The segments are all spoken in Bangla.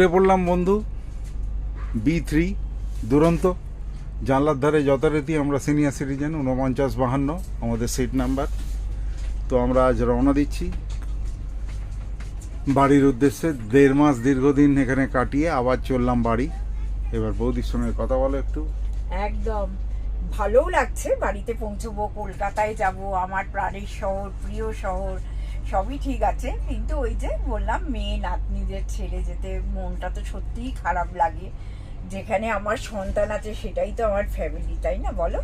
উঠে পড়লাম, বন্ধু। বি থ্রি দুরন্ত। জানলার ধারে যথারীতি আমরা সিনিয়র সিটিজেন উনপঞ্চাশ বাহান্ন, আমাদের সিট নাম্বার তো আমরা আজ রওনা দিচ্ছি। বাড়ির উদ্দেশ্যে দেড় মাস দীর্ঘদিন এখানে কাটিয়ে আবার চললাম বাড়ি। এবার বৌদির সঙ্গে কথা বলো একটু। একদম। ভালোও লাগছে বাড়িতে পৌঁছবো, কলকাতায় যাব, আমার প্রাণের শহর, প্রিয় শহর। সবই ঠিক আছে, কিন্তু ওই যে বললাম মেয়ে নাতনিদের ছেড়ে যেতে মনটা তো সত্যিই খারাপ লাগে। যেখানে আমার সন্তান আছে সেটাই তো আমার ফ্যামিলি তাই না বলো?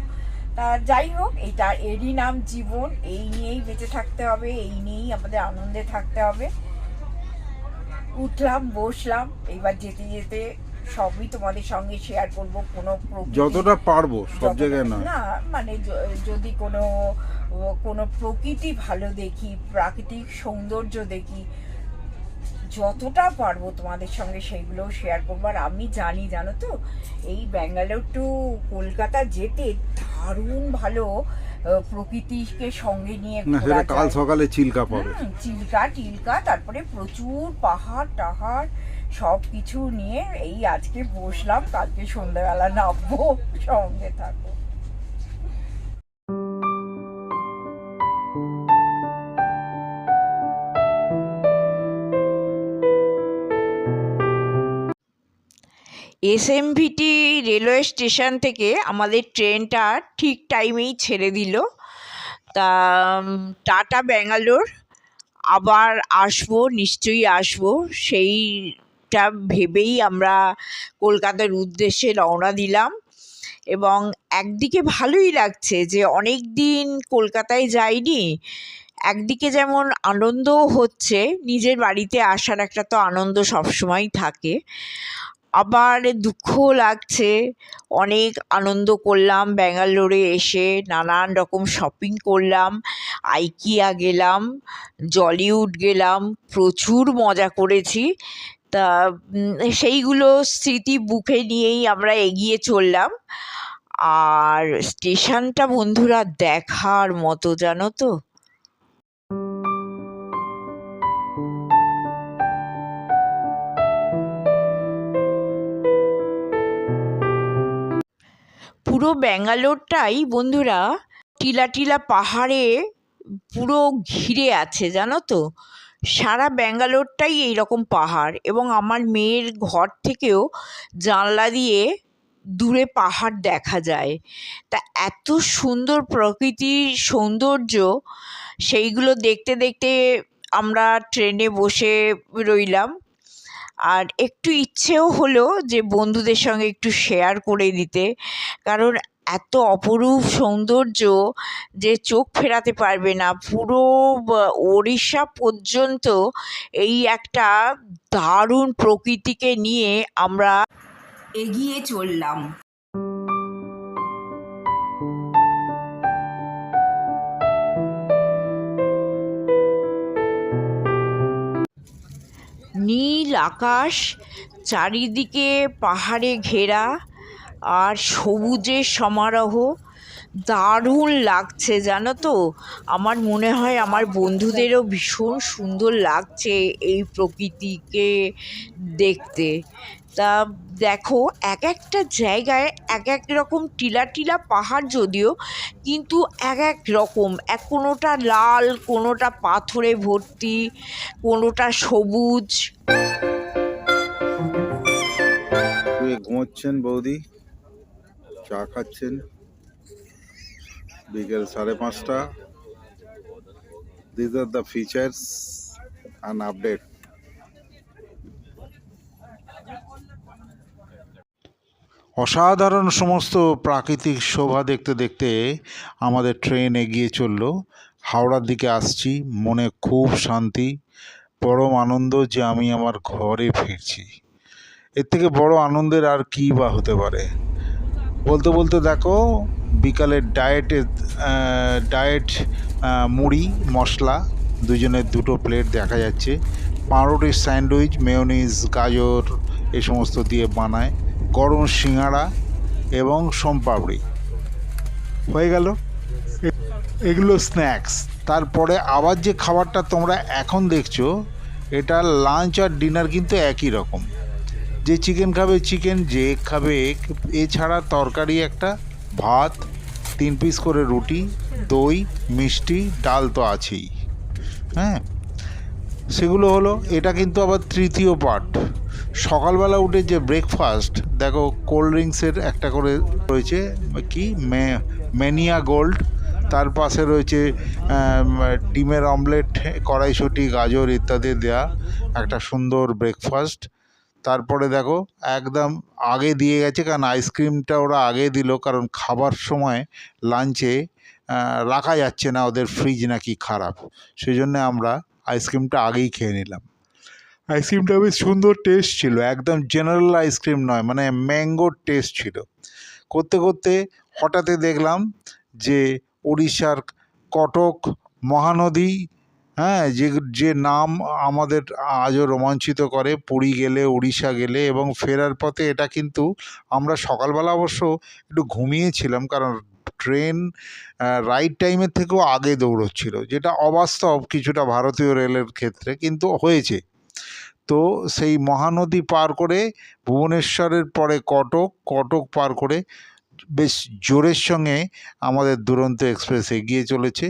তা যাই হোক, এটা এরই নাম জীবন, এই নিয়েই বেঁচে থাকতে হবে, এই নিয়েই আমাদের আনন্দে থাকতে হবে। উঠলাম, বসলাম, এবার যেতে যেতে সবই তোমাদের সঙ্গে শেয়ার করব কোনো যতটা পারব সব জায়গায় না। মানে যদি কোনো কোনো প্রকৃতি ভালো দেখি প্রাকৃতিক সৌন্দর্য দেখি যতটা পারব তোমাদের সঙ্গে সেইগুলো শেয়ার করব। আর আমি জানি জানো তো এই ব্যাঙ্গালোর টু কলকাতা যেতে দারুণ ভালো প্রকৃতিকে সঙ্গে নিয়ে সেটা কাল সকালে চিল্কা পাবে। চিল্কা টিলকা তারপরে প্রচুর পাহাড় টাহাড় সব কিছু নিয়ে এই আজকে বসলাম, কালকে সন্ধ্যাবেলা নামবো, সঙ্গে থাকো এসএমভিটি রেলওয়ে স্টেশন থেকে আমাদের ট্রেনটা ঠিক টাইমেই ছেড়ে দিল। তা টাটা ব্যাঙ্গালোর, আবার আসব, নিশ্চয়ই আসব। সেইটা ভেবেই আমরা কলকাতার উদ্দেশ্যে রওনা দিলাম এবং একদিকে ভালোই লাগছে যে অনেক দিন কলকাতায় যাইনি, একদিকে যেমন আনন্দও হচ্ছে, নিজের বাড়িতে আসার একটা তো আনন্দ সবসময়ই থাকে। আবার দুঃখও লাগছে, অনেক আনন্দ করলাম, ব্যাঙ্গালোরে এসে নানান রকম শপিং করলাম, আইকিয়া গেলাম জলিউড গেলাম, প্রচুর মজা করেছি। তা সেইগুলো স্মৃতি বুকে নিয়েই আমরা এগিয়ে চললাম। আর স্টেশনটা বন্ধুরা দেখার মতো, জানো তো? পুরো ব্যাঙ্গালোরটাই বন্ধুরা টিলা টিলা পাহাড়ে পুরো ঘিরে আছে, জানো তো? সারা ব্যাঙ্গালোরটাই এইরকম পাহাড় এবং আমার মেয়ের ঘর থেকেও জানলা দিয়ে দূরে পাহাড় দেখা যায়। তা এত সুন্দর প্রকৃতির সৌন্দর্য, সেইগুলো দেখতে দেখতে আমরা ট্রেনে বসে রইলাম। আর একটু ইচ্ছেও হলো যে বন্ধুদের সঙ্গে একটু শেয়ার করে দিতে। কারণ এত অপরূপ সৌন্দর্য যে চোখ ফেরাতে পারবে না। পুরো ওড়িশা পর্যন্ত এই একটা দারুণ প্রকৃতিকে নিয়ে আমরা এগিয়ে চললাম। নীল আকাশ চারিদিকে পাহাড়ে ঘেরা। আর সবুজের সমারোহ দারুণ লাগছে, জানো তো? আমার মনে হয় আমার বন্ধুদেরও ভীষণ সুন্দর লাগছে এই প্রকৃতিকে দেখতে। তা দেখো, এক একটা জায়গায় এক এক রকম টিলা টিলা পাহাড় যদিও, কিন্তু এক এক রকম। এক কোনোটা লাল, কোনোটা পাথরে ভর্তি, কোনোটা সবুজ। ঘুমোচ্ছেন বৌদি? চা খাচ্ছেন। বিকেল সাড়ে পাঁচটা। This are the features and update অসাধারণ সমস্ত প্রাকৃতিক শোভা দেখতে দেখতে আমাদের ট্রেন এগিয়ে চলল। হাওড়ার দিকে আসছি, মনে খুব শান্তি, পরম আনন্দ যে আমি আমার ঘরে ফিরছি। এর থেকে বড় আনন্দের আর কী বা হতে পারে? বলতে বলতে দেখো, বিকালের ডায়েটে ডায়েট মুড়ি, মশলা, দুজনের দুটো প্লেট দেখা যাচ্ছে। পাউরুটির স্যান্ডউইচ মেয়নিজ গাজর, এই সমস্ত দিয়ে বানায়। গরম সিঙাড়া এবং সোমপাপড়ি। হয়ে গেল? এগুলো স্ন্যাক্স তারপরে আবার যে খাবারটা তোমরা এখন দেখছ, এটা লাঞ্চ আর ডিনার কিন্তু একই রকম। যে চিকেন খাবে চিকেন যে egg খাবে egg এছাড়া তরকারি একটা, ভাত, তিন পিস করে রুটি, দই, মিষ্টি, ডাল তো আছেই। হ্যাঁ? সেগুলো হলো, এটা কিন্তু আবার তৃতীয় পার্ট সকালবেলা উঠে যে ব্রেকফাস্ট দেখো কোল্ড ড্রিঙ্কসের একটা করে রয়েছে, কি? ম্যানিয়া গোল্ড তার পাশে রয়েছে ডিমের অমলেট কড়াইশুঁটি, গাজর ইত্যাদি দেয়া একটা সুন্দর ব্রেকফাস্ট তারপরে দেখো, একদম আগে দিয়ে গেছে, কারণ আইসক্রিমটা ওরা আগে দিল, কারণ খাবার সময় লাঞ্চে রাখা যাচ্ছে না ওদের ফ্রিজ নাকি খারাপ। সেই জন্য আমরা আইসক্রিমটা আগেই খেয়ে নিলাম। আইসক্রিমটা বেশ সুন্দর টেস্ট ছিল, একদম জেনারেল আইসক্রিম নয় মানে ম্যাঙ্গোর টেস্ট ছিল। করতে করতে হঠাৎই দেখলাম যে উড়িষ্যার কটক মহানদী হ্যাঁ যে যে নাম আমাদের আজও রোমাঞ্চিত করে, পুরী গেলে উড়িষ্যা গেলে এবং ফেরার পথে এটা কিন্তু আমরা সকালবেলা অবশ্য একটু ঘুমিয়েছিলাম কারণ ট্রেন রাইট টাইমের থেকেও আগে দৌড়চ্ছিল, যেটা অবাস্তব কিছুটা ভারতীয় রেলের ক্ষেত্রে কিন্তু হয়েছে। তো সেই মহানদী পার করে ভুবনেশ্বরের পরে কটক কটক পার করে বেশ জোরের সঙ্গে আমাদের দুরন্ত এক্সপ্রেস এগিয়ে চলেছে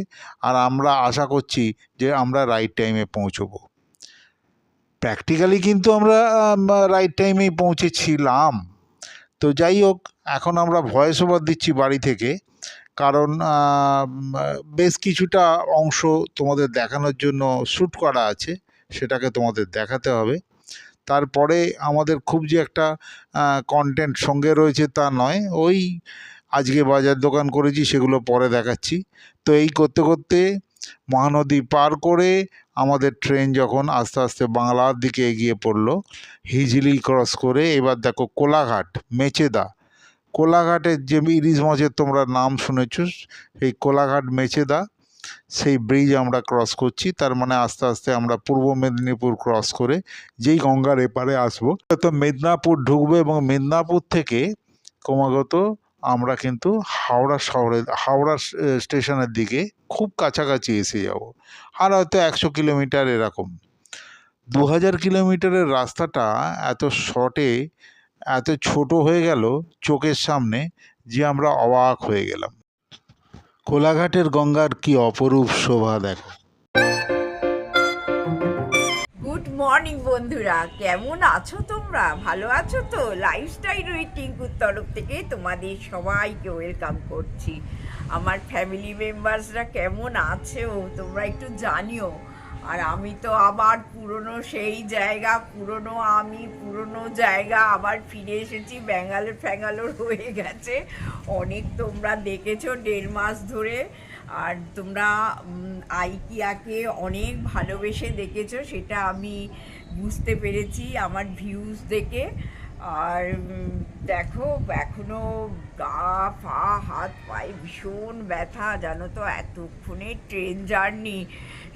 আর আমরা আশা করছি যে আমরা রাইট টাইমে পৌঁছবো। প্র্যাকটিক্যালি কিন্তু আমরা রাইট টাইমেই পৌঁছেছিলাম। তো যাই হোক, এখন আমরা ভয়েস ওভার দিচ্ছি বাড়ি থেকে, কারণ বেশ কিছুটা অংশ তোমাদের দেখানোর জন্য শ্যুট করা আছে, সেটাকে তোমাদের দেখাতে হবে। তারপরে আমাদের খুব যে একটা কন্টেন্ট সঙ্গে রয়েছে তা নয়। ওই আজকে বাজার দোকান করেছি, সেগুলো পরে দেখাচ্ছি। তো এই করতে করতে মহানদী পার করে আমাদের ট্রেন যখন আস্তে আস্তে বাংলার দিকে এগিয়ে পড়ল, হিজলি ক্রস করে এবার দেখো কোলাঘাট, মেচেদা। কোলাঘাটের যে ইলিশ মাছের তোমরা নাম শুনেছ এই কোলাঘাট, মেচেদা সেই ব্রিজ আমরা ক্রস করছি, তার মানে আস্তে আস্তে আমরা পূর্ব মেদিনীপুর ক্রস করে যেই গঙ্গার এপারে আসব, তো মেদিনীপুর ঢুকবো এবং মেদিনীপুর থেকে ক্রমাগত আমরা কিন্তু হাওড়া শহরে, হাওড়া স্টেশনের দিকে খুব কাছাকাছি এসে যাব। আর হয়তো একশো কিলোমিটার এরকম। দু হাজার কিলোমিটারের রাস্তাটা এত শর্টে এত ছোট হয়ে গেল চোখের সামনে যে আমরা অবাক হয়ে গেলাম। কোলাঘাটের গঙ্গার কি অপরূপ শোভা দেখো? গুড মর্নিং বন্ধুরা। কেমন আছো তোমরা? ভালো আছো তো? লাইফস্টাইল উইথ টিঙ্কুর তরফ থেকে তোমাদের সবাইকে ওয়েলকাম করছি। আমার ফ্যামিলি মেম্বার্সরা কেমন আছে? তোমরা একটু জানিও। আর আমি তো আবার পুরনো সেই জায়গা, পুরনো আমি, পুরনো জায়গা, আবার ফিরে এসেছি, ব্যাঙ্গালোর ফ্যাঙ্গালোর হয়ে গেছে। অনেক তোমরা দেখেছ দেড় মাস ধরে, আর তোমরা আইকিয়াকে অনেক ভালোবেসে দেখেছ, সেটা আমি বুঝতে পেরেছি আমার ভিউজ দেখে। আর দেখো, এখনও গা, পা, হাত, পায়ে ভীষণ ব্যথা, জানো তো, এতক্ষণে ট্রেন জার্নি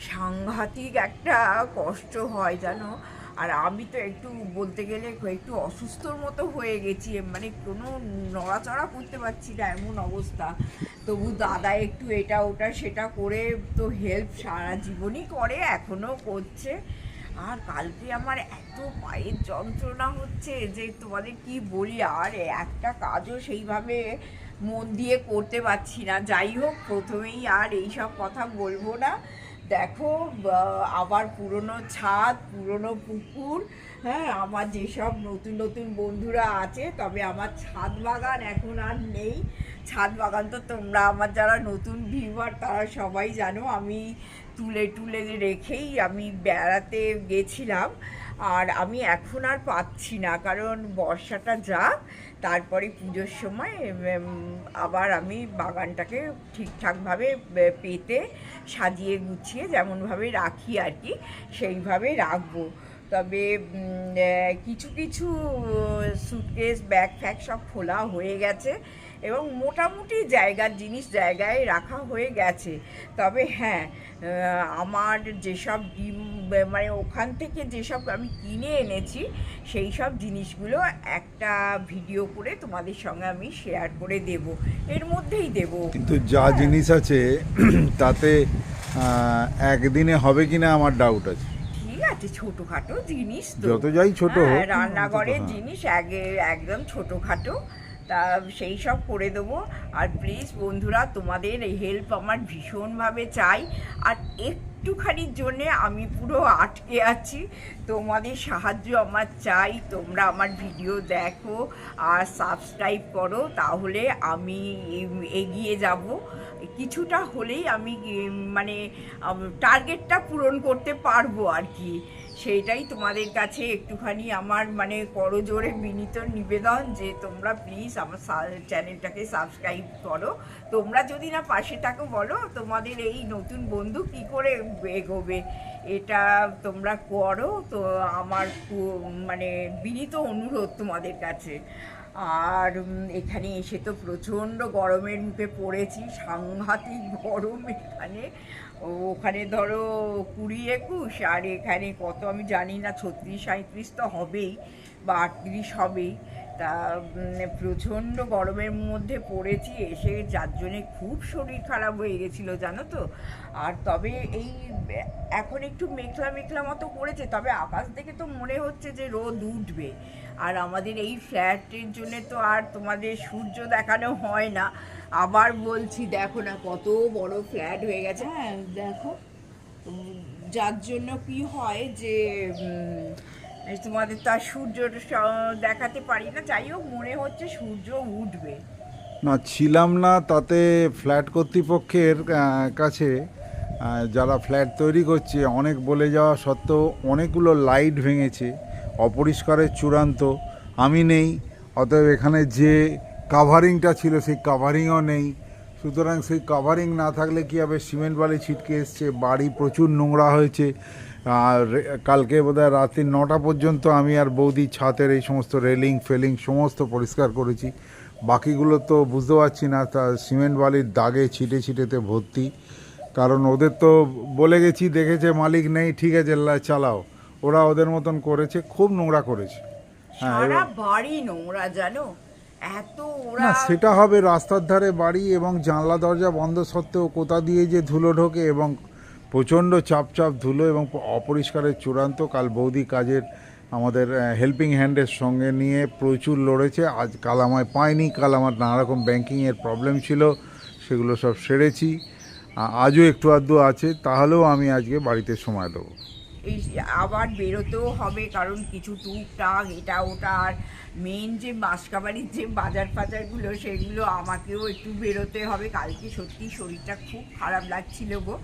সাংঘাতিক একটা কষ্ট হয় জানো। আর আমি তো একটু বলতে গেলে একটু অসুস্থর মতো হয়ে গেছি মানে কোনো নড়াচড়া করতে পারছি না এমন অবস্থা। তবু দাদা একটু এটা, ওটা, সেটা করে তো হেল্প সারা জীবনই করে এখনও করছে। আর কালকে আমার এত পায়ের যন্ত্রণা হচ্ছে যে তোমাদের কি বলি, আর একটা কাজও সেইভাবে মন দিয়ে করতে পারছি না। যাই হোক, প্রথমেই আর এইসব কথা বলব না। দেখো আবার পুরনো ছাদ, পুরনো পুকুর হ্যাঁ আমার যেসব নতুন নতুন বন্ধুরা আছে, তবে আমার ছাদ বাগান এখন আর নেই। ছাদ বাগান তো তোমরা, আমার যারা নতুন ভিউয়ার তারা সবাই জানো, আমি তুলে টুলে রেখেই আমি বেড়াতে গেছিলাম। আর আমি এখন আর পাচ্ছি না, কারণ বর্ষাটা যা তারপরে পুজোর সময় আবার আমি বাগানটাকে ঠিকঠাকভাবে পেতে, সাজিয়ে গুছিয়ে যেমনভাবে রাখি আর কি, সেইভাবে রাখব। তবে কিছু কিছু সুটকেস ব্যাগ ফ্যাগ সব খোলা হয়ে গেছে। এবং মোটামুটি জায়গার জিনিস জায়গায় রাখা হয়ে গেছে। তবে হ্যাঁ আমার যেসব ডিম মানে ওখান থেকে যেসব আমি কিনে এনেছি সেই সব জিনিসগুলো একটা ভিডিও করে তোমাদের সঙ্গে আমি শেয়ার করে দেব। এর মধ্যেই দেব। কিন্তু যা জিনিস আছে তাতে একদিনে হবে কিনা আমার ডাউট আছে। ঠিক আছে ছোটখাটো জিনিস যত যাই ছোট হ্যাঁ, হোক, রান্নাঘরের হ্যাঁ। জিনিস আগে- একদম ছোটখাটো। তা সেই সব করে দেবো। আর প্লিজ বন্ধুরা, তোমাদের হেল্প আমার ভীষণভাবে চাই। আর একটুখানির জন্যে আমি পুরো আটকে আছি। তোমাদের সাহায্য আমার চাই, তোমরা আমার ভিডিও দেখো আর সাবস্ক্রাইব করো, তাহলে আমি এগিয়ে যাব। কিছুটা হলেই আমি মানে টার্গেটটা পূরণ করতে পারব আর কি। সেইটাই তোমাদের কাছে একটুখানি আমার মানে করজোরে বিনীত নিবেদন যে তোমরা প্লিজ আমার চ্যানেলটাকে সাবস্ক্রাইব করো। তোমরা যদি না পাশে থাকো বলো, তোমাদের এই নতুন বন্ধু কি করে এগোবে? এটা তোমরা করো। তো আমার মানে বিনীত অনুরোধ তোমাদের কাছে। আর এখানে এসে তো প্রচণ্ড গরমের মুখে পড়েছি, সাংঘাতিক গরম এখানে। ওখানে ধরো কুড়ি একুশ, আর এখানে কত আমি জানি না, ছত্রিশ সাঁত্রিশ তো হবেই বা আটত্রিশ হবেই। তা প্রচণ্ড গরমের মধ্যে পড়েছি, এসে যার জন্যে খুব শরীর খারাপ হয়ে গেছিল, জানো তো? আর তবে এই, এখন একটু মেঘলা মেঘলা মতো করেছে তবে আকাশ দেখে তো মনে হচ্ছে যে রোদ উঠবে। আর আমাদের এই ফ্ল্যাটের জন্য তো আর তোমাদের সূর্য দেখানো হয় না। আবার বলছি, দেখো না কত বড় ফ্ল্যাট হয়ে গেছে। হ্যাঁ দেখো। যার জন্য কি হয় যে তোমাদের তো আর সূর্য দেখাতে পারি না। যাই হোক, মনে হচ্ছে সূর্য উঠবে। না, ছিলাম না তাতে ফ্ল্যাট কর্তৃপক্ষের কাছে যারা ফ্ল্যাট তৈরি করছে, অনেক বলে যাওয়া সত্ত্বেও অনেকগুলো লাইট ভেঙেছে, অপরিষ্কারের চূড়ান্ত। আমি নেই, অতএব এখানে যে কাভারিংটা ছিল সেই কাভারিংও নেই। সুতরাং সেই কাভারিং না থাকলে কী হবে? সিমেন্ট বালি ছিটকে এসছে বাড়ি প্রচুর নোংরা হয়েছে। আর কালকে বোধহয় রাত্রি নটা পর্যন্ত আমি আর বৌদি ছাতের এই সমস্ত রেলিং ফেলিং সমস্ত পরিষ্কার করেছি। বাকিগুলো তো বুঝতে পারছি না তা সিমেন্ট বালির দাগে ছিটে ছিটেতে ভর্তি। কারণ ওদের তো বলে গেছি দেখেছে মালিক নেই ঠিক আছে চালাও। ওরা ওদের মতন করেছে খুব নোংরা করেছে। হ্যাঁ বাড়ি নোংরা জানো? এত ওরা না সেটা হবে রাস্তার ধারে বাড়ি এবং জানলা দরজা বন্ধ সত্ত্বেও কোথা দিয়ে যে ধুলো ঢোকে এবং প্রচণ্ড চাপ চাপ ধুলো এবং অপরিষ্কারের চূড়ান্ত কাল বৌদি কাজের আমাদের হেল্পিং হ্যান্ডের সঙ্গে নিয়ে প্রচুর লড়েছে। আজ কাল আমায় পাইনি কাল আমার নানারকম ব্যাঙ্কিংয়ের প্রবলেম ছিল সেগুলো সব সেরেছি। আজও একটু আধটু আছে তাহলেও আমি আজকে বাড়িতে সময় দেবো। এই আবার বেরোতেও হবে কারণ কিছু টুকটাক এটা ওটা আর মেন যে মাসকাবাড়ির যে বাজার ফাজারগুলো সেগুলো আমাকেও একটু বেরোতে হবে। কালকে সত্যি শরীরটা খুব খারাপ লাগছিল গো।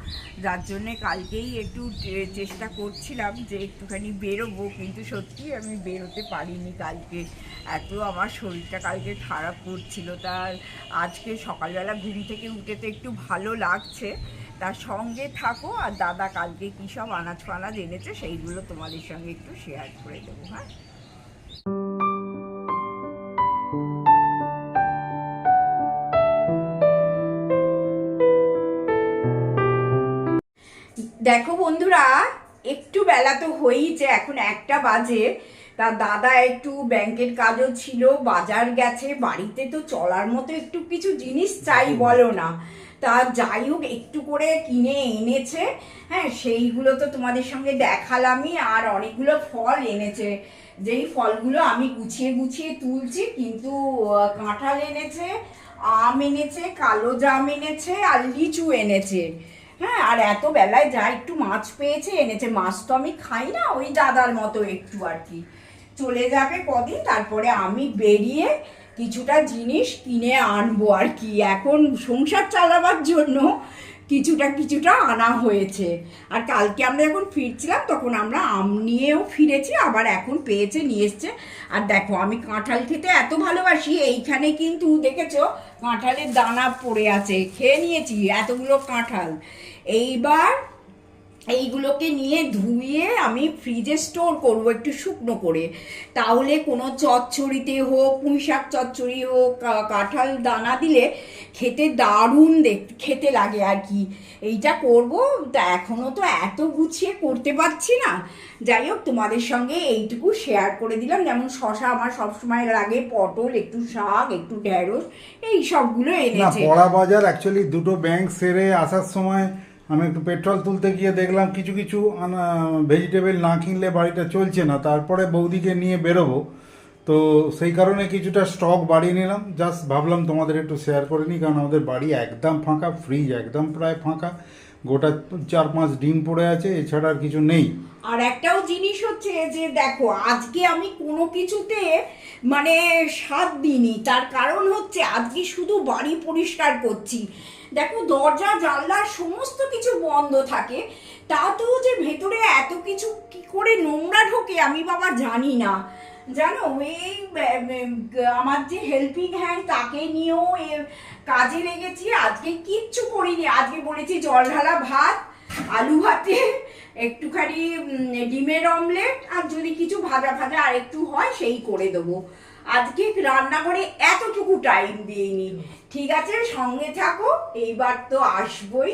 যার জন্যে কালকেই একটু চেষ্টা করছিলাম যে একটুখানি বেরোবো কিন্তু সত্যি আমি বেরোতে পারিনি কালকে। এত আমার শরীরটা কালকে খারাপ করছিল। তার আজকে সকালবেলা ঘুম থেকে উঠে তো একটু ভালো লাগছে। তার সঙ্গে থাকো আর দাদা কালকে কী সব আনাজ ফানাজ এনেছে সেইগুলো তোমাদের সঙ্গে একটু শেয়ার করে দেবো হ্যাঁ? দেখো বন্ধুরা, একটু বেলা তো হয়েইছে এখন একটা বাজে। তা দাদা একটু ব্যাংকের কাজও ছিল বাজার গেছে বাড়িতে তো চলার মতো একটু কিছু জিনিস চাই বলো না। তা যাই হোক একটু করে কিনে এনেছে হ্যাঁ সেইগুলো তো তোমাদের সঙ্গে দেখালামই আর অনেকগুলো ফল এনেছে। যেই ফলগুলো আমি গুছিয়ে গুছিয়ে তুলছি কিন্তু কাঁঠাল এনেছে আম এনেছে কালো জাম এনেছে আর লিচু এনেছে। হ্যাঁ আর এত বেলায় যা একটু মাছ পেয়েছে এনেছে। মাছ তো আমি খাই না ওই দাদার মতো একটু আর কি। চলে যাবে কদিন, তারপরে আমি বেরিয়ে কিছুটা জিনিস কিনে আনব আর কি। এখন সংসার চালাবার জন্য কিছুটা কিছুটা আনা হয়েছে। আর কালকে আমরা যখন ফিরছিলাম, তখন আমরা আম নিয়েও ফিরেছি, আবার এখন পেয়েছে, নিয়ে এসছে। আর দেখো, আমি কাঁঠাল খেতে এত ভালোবাসি, এইখানে কিন্তু দেখেছ, কাঁঠালের দানা পড়ে আছে। খেয়ে নিয়েছি এতগুলো কাঁঠাল। এইবার এইগুলোকে নিয়ে ধুয়ে আমি ফ্রিজে স্টোর করব একটু শুকনো করে। তাহলে কোনো চচ্চড়িতে হোক পুঁই শাক চচ্চড়ি হোক কাঁঠাল দানা দিলে খেতে দারুণ দেখ খেতে লাগে আর কি। এইটা করব তা এখনও তো এত গুছিয়ে করতে পারছি না। যাই হোক তোমাদের সঙ্গে এইটুকু শেয়ার করে দিলাম। যেমন শশা আমার সবসময় লাগে পটল একটু শাক একটু ঢেঁড়স এই সবগুলো এনেছে। পড়া বাজার অ্যাকচুয়ালি দুটো ব্যাংক সেরে আসার সময় আমি একটু পেট্রোল তুলতে গিয়ে দেখলাম কিছু কিছু ভেজিটেবল না কিনলে বাড়িটা চলছে না, তারপরে বৌদিকে নিয়ে বেরোবো। তো সেই কারণে কিছুটা স্টক বাড়িয়ে নিলাম। জাস্ট ভাবলাম তোমাদের একটু শেয়ার করে নিই, কারণ আমাদের বাড়ি একদম ফাঁকা ফ্রিজ একদম প্রায় ফাঁকা। গোটা চার পাঁচ ডিম পড়ে আছে, এছাড়া আর কিছু নেই। আর একটাও জিনিস হচ্ছে যে, দেখো, আজকে আমি কোনো কিছুতে মানে স্বাদ দিইনি। তার কারণ হচ্ছে, আজকে শুধু বাড়ি পরিষ্কার করছি। দেখো, দরজা জানলা সমস্ত কিছু বন্ধ থাকে। তাতেও যে ভেতরে এত কিছু কি করে নোংরা ঢোকে আমি বাবা জানি না। জানো, এই আমার যে হেল্পিং হ্যান্ড তাকে নিয়েও এ কাজে লেগেছি। আজকে কিচ্ছু করিনি। আজকে বলেছি জল ঢালা ভাত, আলু ভাতে, একটুখানি ডিমের অমলেট আর যদি কিছু ভাজা ভাজা আর একটু হয়, সেই করে দেবো। আজকে রান্নাঘরে এতটুকু টাইম দিইনি। ঠিক আছে সঙ্গে থাকো এইবার তো আসবই।